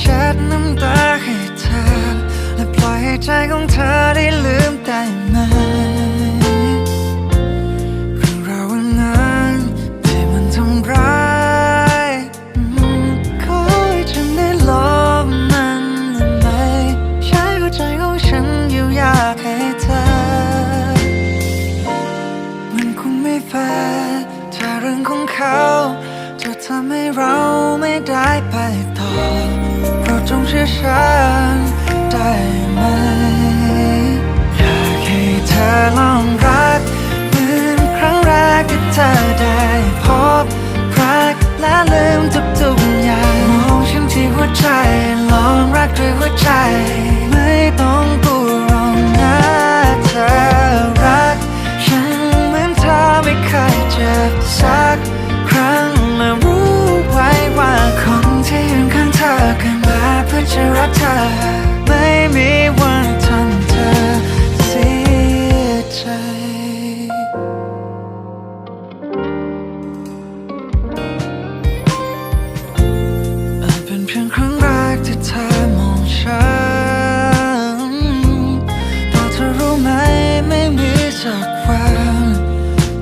เช็ดน้ำตาให้เธอ และปล่อยให้ใจของเธอได้ลืมได้ไหมเรื่องราววันนั้นที่มันทำร้ายขอให้ฉันได้ลบมันได้ไหมใช้หัวใจของฉันอยู่ยากให้เธอ มันคงไม่แฟถ้าเรื่องของเขาจะทำให้เราไม่ได้ไปต่อ 是山ช้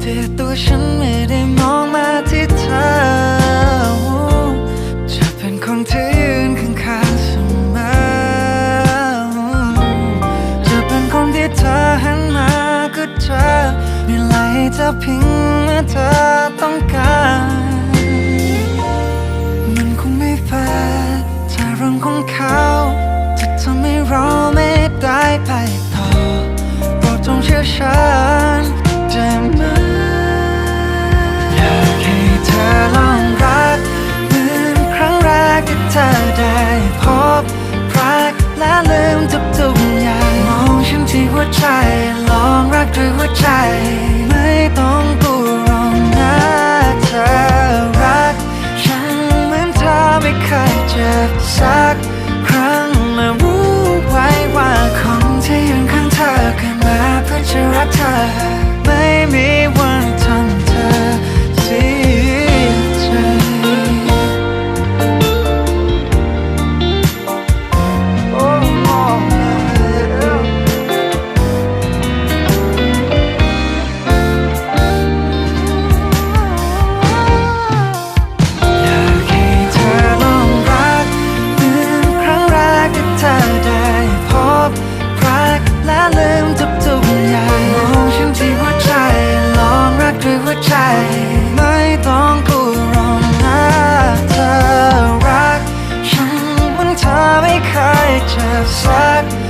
แต่ตัวฉันไม่ได้มองมาที่เธอ จะเป็นคนที่ยืนข้างๆเสมอ จะเป็นคนที่เธอหันมาก็เจอมีไหลจะพิงเมื่อเธอต้องการ มันคงไม่แฟร์ถ้าเรื่องของเขาจะทำให้เราไม่ได้ไปต่อโปรดจงเชื่อฉัน ด้วยหัวใจ Just like.